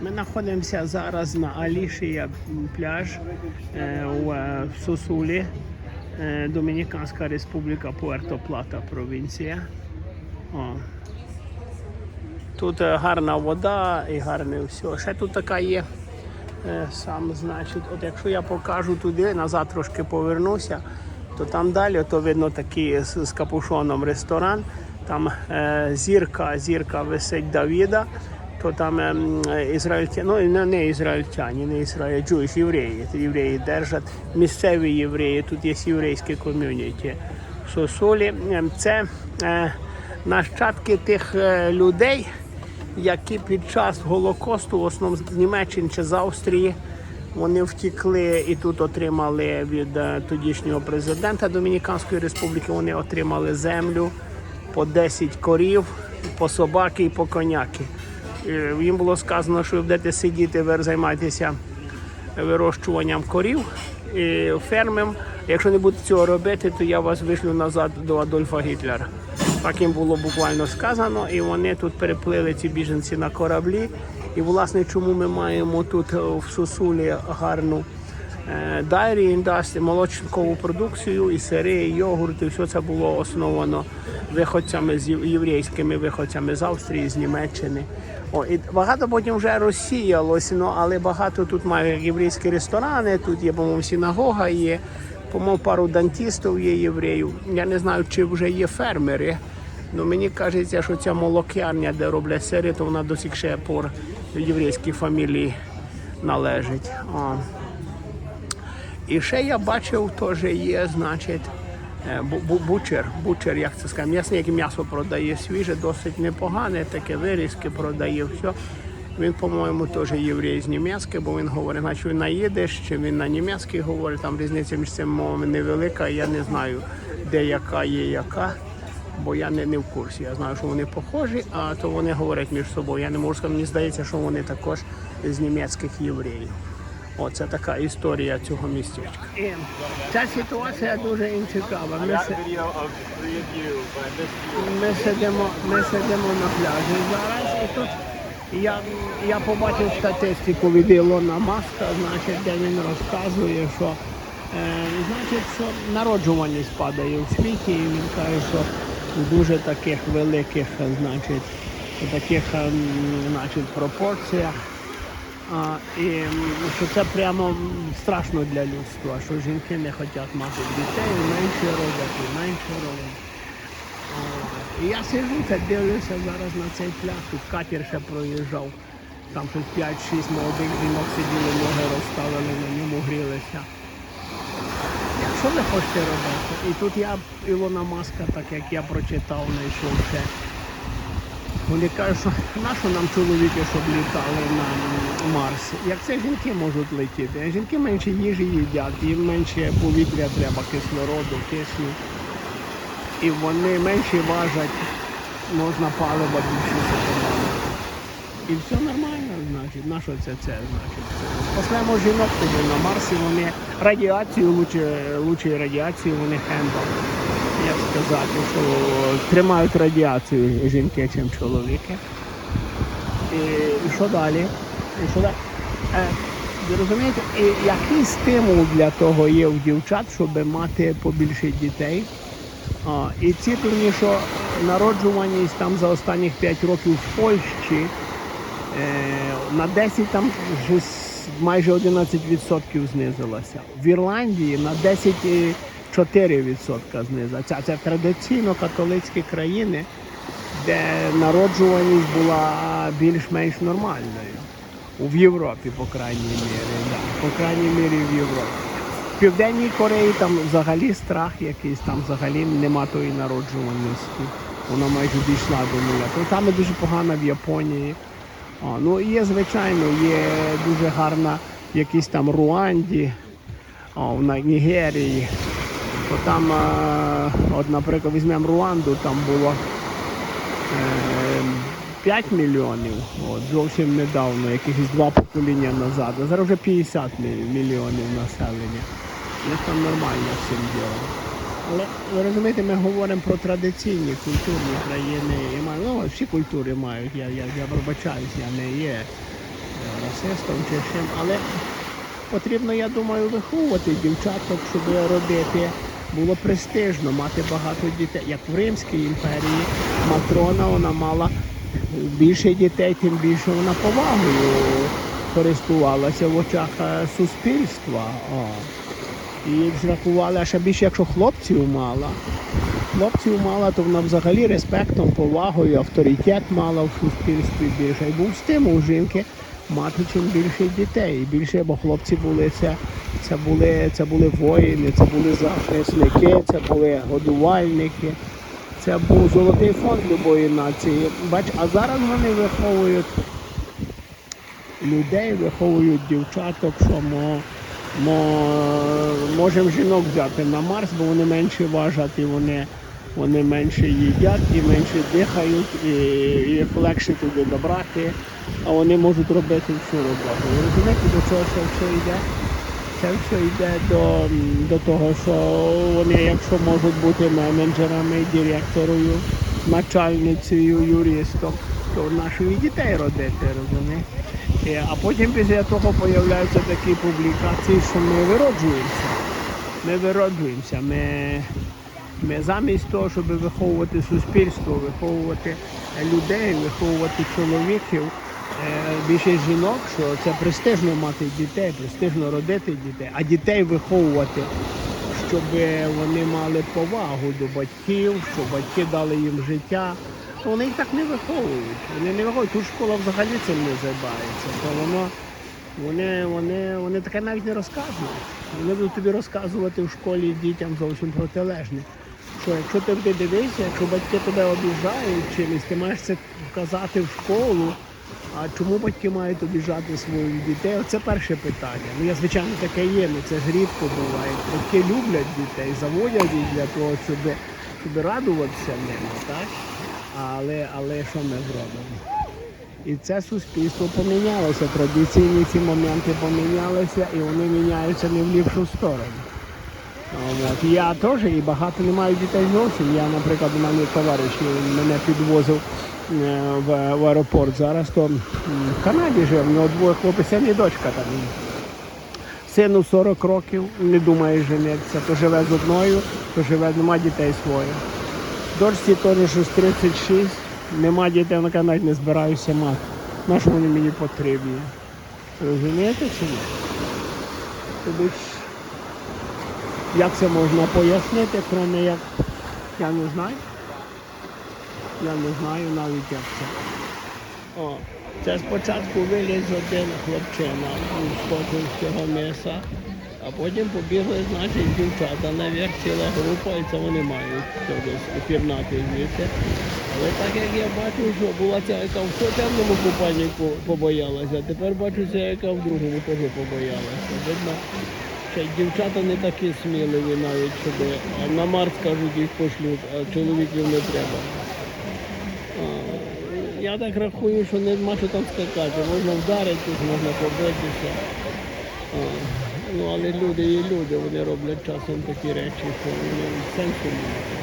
Ми знаходимося зараз на Алішія пляж е, е, в Сосулі, е, Домініканська Республіка Пуерто Плата, провінція. О. Тут гарна вода і гарне все. Ще тут така є. Сам, значить, от якщо я покажу туди, назад трошки повернуся, то там далі то видно такий з, з капушоном ресторан. Там е, зірка, зірка висить Давіда, то там ем, ізраїльтяни, ну не, ізраїльтяні, не ізраїль, джуїш, євреї. Євреї держать, місцеві євреї, тут є єврейське ком'юніті. в Сосулі. Ем, Це е, нащадки тих е, людей, які під час Голокосту, в основному з Німеччини чи з Австрії, вони втекли і тут отримали від е, тодішнього президента Домініканської республіки. Вони отримали землю по 10 корів, по собаки і по коняки. Е, Їм було сказано, що ви будете сидіти, ви займаєтеся вирощуванням корів і фермем. Якщо не будете цього робити, то я вас вишлю назад до Адольфа Гітлера. Так їм було буквально сказано, і вони тут переплили ці біженці на кораблі. І власне, чому ми маємо тут е, в Сосулі гарну е, дайрі індастрі, молочникову продукцію, і сири, і йогурти, все це було основано виходцями з єврейськими виходцями з Австрії, з Німеччини. О, і багато потім вже розсіялось, ну, але багато тут мають єврейські ресторани, тут є, по-моєму, синагога є, по-моєму, пару дантістів є євреїв. Я не знаю, чи вже є фермери. Ну, мені кажеться, що ця молокярня, де роблять сири, то вона досі ще пор єврейській фамілії належить. О. І ще я бачив, теж є, значить, бучер, бучер, як це сказати, м'ясник, який м'ясо продає свіже, досить непогане, таке вирізки продає, все. Він, по-моєму, теж єврей з німецький, бо він говорить, наче він на їдиш, чи він на німецький говорить, там різниця між цими мовами невелика, я не знаю, де яка є яка, бо я не, не в курсі. Я знаю, що вони похожі, а то вони говорять між собою. Я не можу сказати, мені здається, що вони також з німецьких євреїв. Оце така історія цього містечка. Ця ситуація дуже цікава. Ми, си- ми, сидимо, ми сидимо на пляжі зараз і тут я, я побачив статистику від Ілона Маска, значить, де він розказує, що, е, значить, що народжуваність падає у світі, і він каже, що в дуже таких великих, значить, таких е, значить, пропорціях. І що це прямо страшно для людства, що жінки не хочуть мати дітей, менше роблять і менше роблять. І я сижу та дивлюся зараз на цей пляж, тут катер ще проїжджав. Там щось 5-6 молодих жінок сиділи, ноги розставили, на ньому грілися. Що ви хочете робити? І тут я Ілона Маска, так як я прочитав, знайшов ще. Вони кажуть, що нащо нам чоловіки, щоб літали на Марс? Як це жінки можуть летіти? Жінки менше їжі їдять, їм менше повітря треба, кислороду, кисню. І вони менше важать, можна палива більше зекономити. І все нормально, значить, на що це це значить? Послемо жінок туди на Марсі, вони радіацію, лучше, лучше радіацію вони хендл. Як сказати, що тримають радіацію жінки, чим чоловіки. І, що далі? І що далі? Е, ви розумієте, і який стимул для того є у дівчат, щоб мати побільше дітей? А, і ціплені, що народжуваність там за останніх 5 років в Польщі е, на 10 там вже майже 11% знизилася. В Ірландії на 10,4% знизилася. Це традиційно католицькі країни, де народжуваність була більш-менш нормальною. В Європі, по крайній мірі, да. по крайній мірі в Європі. В Південній Кореї там взагалі страх якийсь, там взагалі нема тої народжуваності. Вона майже дійшла до нуля. Там дуже погано в Японії. А, ну є, звичайно, є дуже гарна якісь там Руанді, а, в Нігерії. То там, а, от, наприклад, візьмемо Руанду, там було е, 5 мільйонів, от, зовсім недавно, якихось два покоління назад. А зараз вже 50 мільйонів населення. Ми там нормально всім ділом. Але ви розумієте, ми говоримо про традиційні культурні країни. Ну, всі культури мають, я, я, я пробачаюсь, я не є е, расистом чи чим, але потрібно, я думаю, виховувати дівчаток, щоб робити. Було престижно мати багато дітей. Як в Римській імперії Матрона вона мала більше дітей, тим більше вона повагою користувалася в очах е, суспільства. О. І зрахували, а ще більше, якщо хлопців мала. Хлопців мала, то вона взагалі респектом, повагою, авторитет мала в суспільстві більше. І був стимул жінки мати чим більше дітей. Більше, бо хлопці були це, це були, це були воїни, це були захисники, це були годувальники. Це був золотий фонд любої нації. Бач, а зараз вони виховують людей, виховують дівчаток, що мо, мо, можемо жінок взяти на Марс, бо вони менше важать і вони, вони менше їдять і менше дихають, і їх легше туди добрати, а вони можуть робити всю роботу. Ви розумієте, до чого це все йде? Це все йде до, до того, що вони, якщо можуть бути менеджерами, директорою, начальницею, юристом, то наші і дітей родити, розумієте? Е, А потім після того з'являються такі публікації, що ми вироджуємося. Ми вироджуємося. Ми, ми замість того, щоб виховувати суспільство, виховувати людей, виховувати чоловіків, е, більше жінок, що це престижно мати дітей, престижно родити дітей, а дітей виховувати, щоб вони мали повагу до батьків, щоб батьки дали їм життя. Вони їх так не виховують. Вони не виховують. Тут школа взагалі цим не займається. То воно вони, вони, вони таке навіть не розказують. Вони будуть тобі розказувати в школі дітям зовсім протилежне. Що якщо ти дивишся, якщо батьки тебе обіжають чимось, ти маєш це вказати в школу. А чому батьки мають обіжати своїх дітей? Оце перше питання. Ну я звичайно таке є, але це ж рідко буває. Батьки люблять дітей, заводять їх для того, щоб, щоб радуватися ними, так? Але, але що ми зробимо? І це суспільство помінялося. Традиційні ці моменти помінялися і вони міняються не в ліпшу сторону. От. Я теж і багато не маю дітей зовсім. Я, наприклад, у мене товариш мене підвозив в, в аеропорт. Зараз то в Канаді живе, в нього двоє хлопець, і дочка там. Сину 40 років, не думає женитися, то живе з одною, то живе, нема дітей своїх. Дочці теж щось 36, нема дітей, вона каже, навіть не збираюся мати. На що вони мені потрібні? Розумієте чи ні? Ж, як це можна пояснити, крім як я не знаю. Я не знаю навіть як це. О, це спочатку виліз один хлопчина, він скочив з цього м'яса, а потім побігли, значить, дівчата наверх, ціла група, і це вони мають десь пірнати звідси. Але так як я бачу, що була ця, яка в темному купальнику побоялася, тепер бачу ця, яка в другому теж побоялася. Видно, й дівчата не такі сміливі навіть, щоб на Марс кажуть, їх пошлють, а чоловіків не треба. Я так рахую, що нема що там скакати. Можна вдаритись, можна побитися. Ну, але люди є люди, вони роблять часом такі речі, що вони сенсу немає.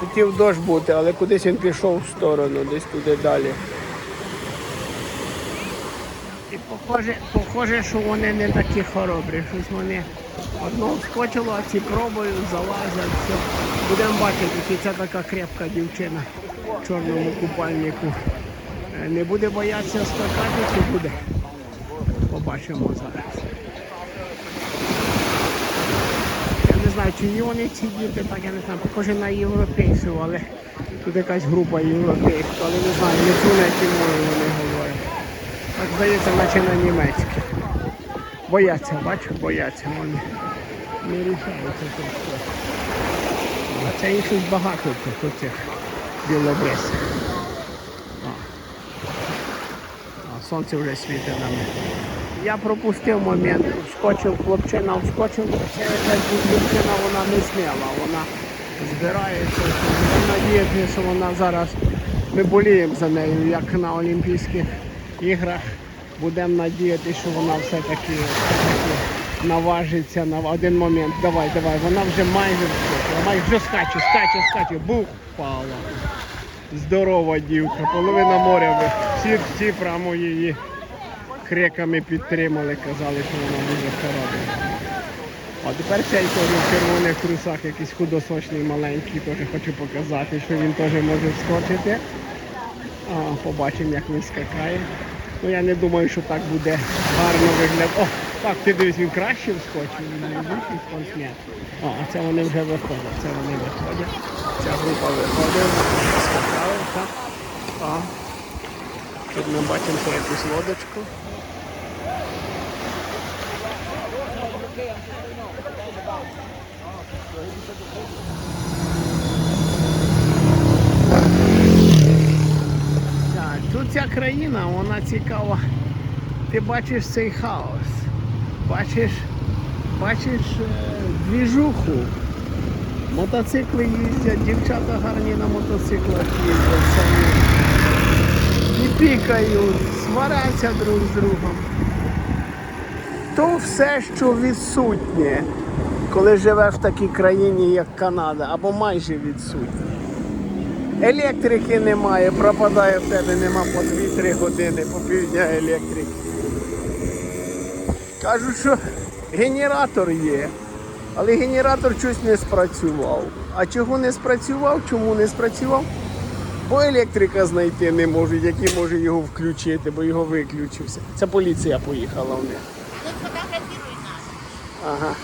Хотів дощ бути, але кудись він пішов в сторону, десь туди далі. І похоже, похоже, що вони не такі хоробрі. Щось вони одного вскочило, а ці пробують, залазять. Все. Будемо бачити, чи це така крепка дівчина в чорному купальнику. Е, Не буде боятися скакати, чи буде? Побачимо зараз. Я не знаю, чи є вони ці діти, так я не знаю, похоже на європейців, але тут якась група європейська, але не знаю, не чую, на якій мові вони говорять. Так здається, наче на німецькій. Бояться, бачу, бояться вони. Не рішаються все. А це їх щось багато тут оцих білобрисів. А. Сонце вже світить на мене. Я пропустив момент, вскочив хлопчина, вскочив, дівчина, вона не сміла, вона збирається. Надіятися, що вона зараз, ми боліємо за нею, як на Олімпійських іграх. Будемо надіятися, що вона все-таки наважиться на один момент. Давай, давай, вона вже майже вскочила. Давай вже скаче, скаче, скаче. Бух впала. Здорова дівка, половина моря. Всі, всі прямо її криками підтримали, казали, що вона дуже хороша. А тепер цей теж в червоних трусах, якийсь худосочний маленький, теж хочу показати, що він теж може вскочити. А, побачимо, як він скакає. Ну я не думаю, що так буде гарно виглядати. О, так, ти дивись, він краще вскочив, він не спортсмен. А, це вони вже виходять, це вони виходять. Ця група виходить, скакали, так. А, тут ми бачимо ще якусь лодочку. Так, тут ця країна, вона цікава. Ти бачиш цей хаос. Бачиш, бачиш е, двіжуху. Мотоцикли їздять, дівчата гарні на мотоциклах їздять самі. І пікають, сваряться друг з другом. То все, що відсутнє, коли живеш в такій країні, як Канада, або майже відсутнє. Електрики немає, пропадає в тебе, нема по 2-3 години, по півдня електрики. Кажуть, що генератор є, але генератор щось не спрацював. А чого не спрацював? Чому не спрацював? Бо електрика знайти не можуть, який може його включити, бо його виключився. Це поліція поїхала в них. Тут фотографируй нас. Ага.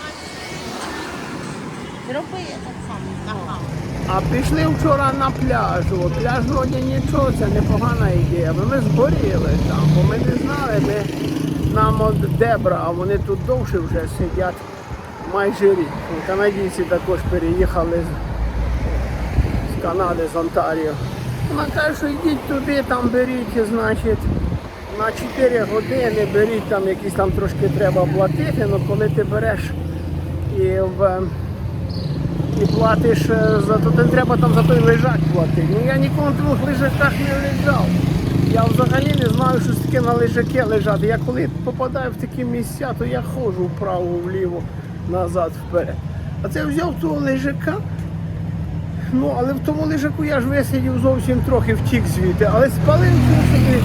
Зроби так само. Ага. А пішли вчора на пляж. О, пляж вроді нічого, це непогана ідея. Бо ми згоріли там, бо ми не знали, ми нам от Дебра, а вони тут довше вже сидять майже рік. Ну, Канадійці також переїхали з, з Канади, з Онтаріо. Вона каже, що йдіть туди, там беріть, значить, на 4 години беріть там якісь там трошки треба платити, але коли ти береш і в і платиш е, за то, треба там за той лежак платити. Ну я ніколи на двох лежаках не лежав. Я взагалі не знаю, що таке на лежаки лежати. Я коли попадаю в такі місця, то я ходжу вправо, вліво, назад, вперед. А це взяв того лежака. Ну, але в тому лежаку я ж висидів зовсім трохи втік звідти, але спалив всю собі,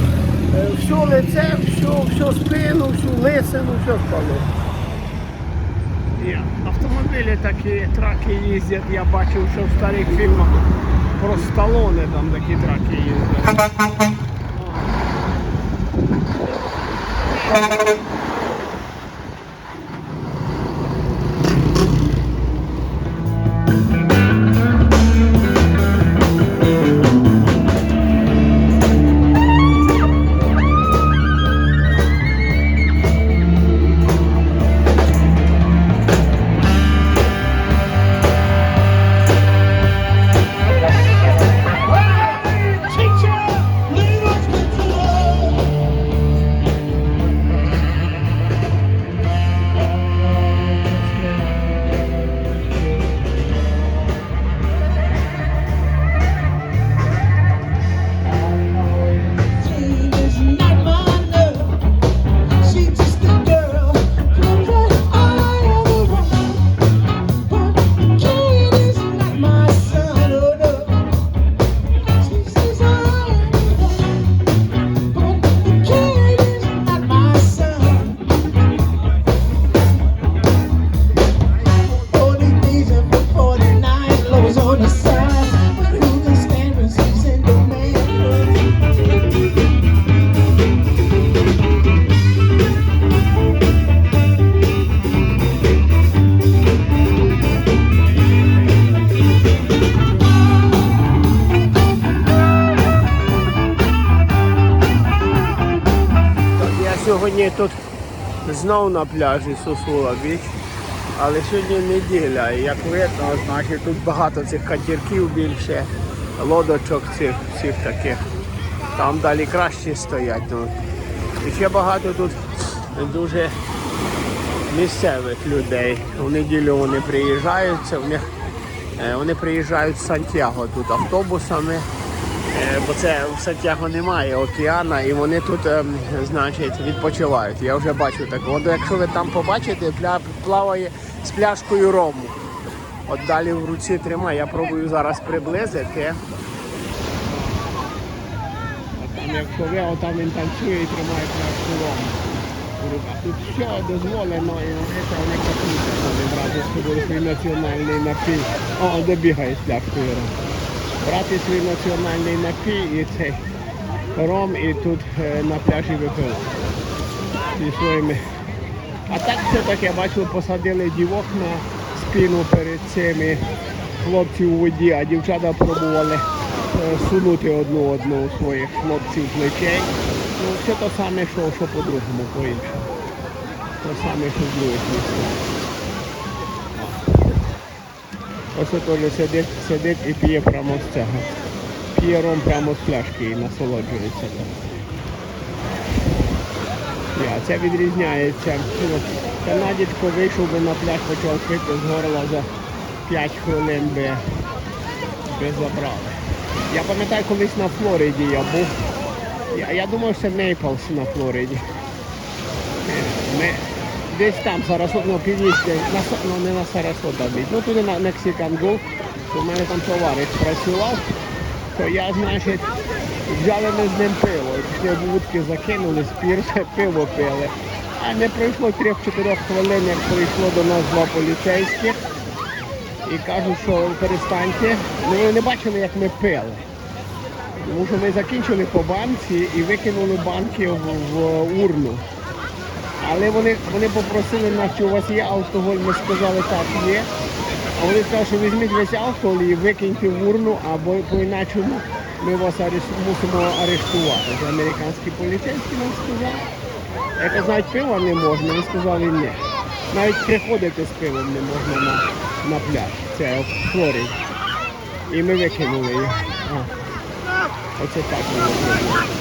е, все лице, все, все спину, всю лисину, все спалив. Є. Автомобілі такі траки їздять, я бачив, що в старих фільмах про сталони там такі траки їздять. Сьогодні тут знов на пляжі Сосула Біч, але сьогодні неділя, і як видно, значить тут багато цих катірків більше, лодочок цих всіх таких. Там далі кращі стоять. Ну. І ще багато тут дуже місцевих людей. У неділю вони приїжджають, це них, е, вони приїжджають з Сантьяго тут автобусами. Е, бо це в Сантьяго немає океана, і вони тут, ем, значить, відпочивають. Я вже бачу таку. От якщо ви там побачите, плаває з пляшкою рому. От далі в руці тримає, я пробую зараз приблизити. Там як пове, там він танцює і тримає пляшку руках. Тут все дозволено і це вони катуються брати з собою свій національний напій. О, добігає з пляшкою ром. Брати свій національний напій і цей ром і тут е, на пляжі випили. Зі своїми. А так все таке, я бачив, посадили дівок на спину перед цими хлопців у воді, а дівчата пробували е, сунути одну одну своїх хлопців плечей. Ну, все те саме, що, що по-другому, по-іншому. Те саме, що в других місцях. Ось теж сидить, сидить і п'є прямо з цього. П'є ром прямо з пляшки і насолоджується. Я, це відрізняється. Канадічко вийшов би на пляж, почав пити з горла за 5 хвилин би, би забрали. Я пам'ятаю, колись на Флориді я був. Я, я думав, що це Нейплс на Флориді. Десь там Сарасот, ну північний, ну не на Сарасота біч. Ну туди на Мексикан Гол, в мене там товариш працював, то я, значить, взяли ми з ним пиво. І Після вудки закинули, спірше пиво пили. А не пройшло 3-4 хвилин, як прийшло до нас два поліцейських і кажуть, що перестаньте. Ну, вони не бачили, як ми пили. Тому що ми закінчили по банці і викинули банки в, в урну. Але вони, вони попросили нас, чи у вас є алкоголь, ми сказали, так, є. А вони сказали, що візьміть весь алкоголь і викиньте в урну, або по-іначому ми вас мусимо арештувати. Це американські поліцейські нам сказали. Я кажу, навіть пива не можна, вони сказали ні. Навіть приходити з пивом не можна на, на пляж. Це в Флориді. І ми викинули їх. Оце так ми зробили.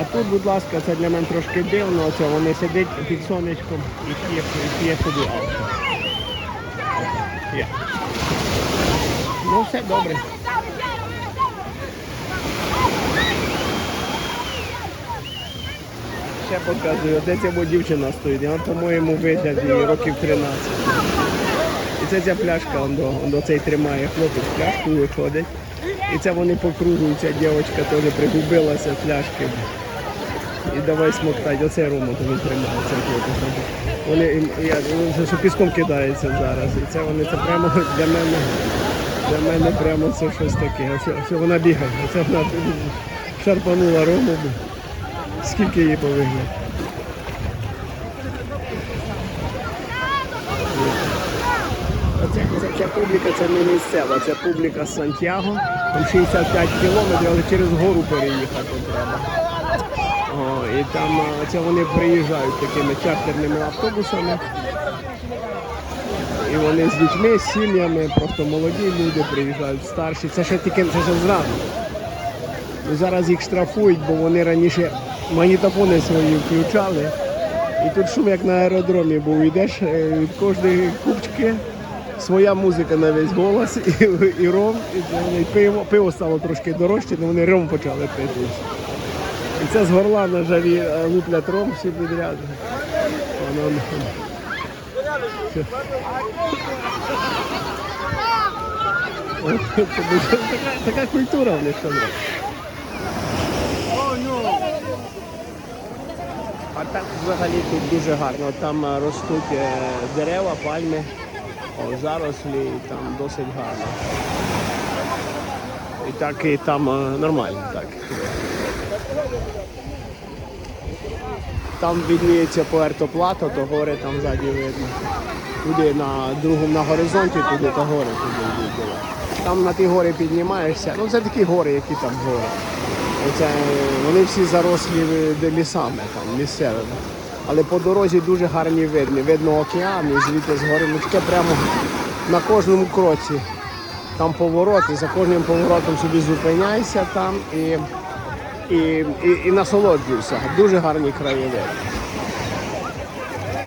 А тут, будь ласка, це для мене трошки дивно. Оце вони сидять під сонечком і п'є, і п'є собі. Є. Ну, все добре. Ще показую, де ця дівчина стоїть. Вона, по-моєму, вигляд їй років 13. І це ця пляшка, он до, он до цей тримає хлопець пляшку виходить. І це вони по кругу, ця дівчинка теж пригубилася пляшки. І давай смоктати. Оце Рома теж тримає, цей хлопець. Я, він що піском кидається зараз. І це вони це прямо для мене. Для мене прямо це щось таке. Оце, оце вона бігає. Оце вона шарпанула Рому. Скільки їй повинно? Це, ця публіка це не місцева, це публіка з Сантьяго. Там 65 кілометрів, але через гору переїхати треба. І там це вони приїжджають такими чартерними автобусами. І вони з дітьми, з сім'ями, просто молоді люди приїжджають, старші. Це ще тільки це ще зранку. І зараз їх штрафують, бо вони раніше магнітофони свої включали. І тут шум як на аеродромі був. Йдеш е, від кожної купчки своя музика на весь голос і, і ром, і вони пиво, пиво стало трошки дорожче, але вони ром почали пити. І це з горла на жарі е, луплять ром всі підряд. Воно, така, така культура в них там. А так взагалі тут дуже гарно. Там е, ростуть е, дерева, пальми, зарослі, там досить гарно. І так і там нормально. Так. Там відміється Пуерто Плато, то гори там ззаді видно. Туди на другому на горизонті, туди та гори туди йдуть. Там на ті гори піднімаєшся. Ну це такі гори, які там гори. Оце, е, вони всі зарослі е, лісами там, місцевими. Але по дорозі дуже гарні видні. Видно океан і звідти з гори. Ну, таке прямо на кожному кроці. Там поворот, і за кожним поворотом собі зупиняйся там і, і, і, і насолоджуйся. Дуже гарні краєвиди.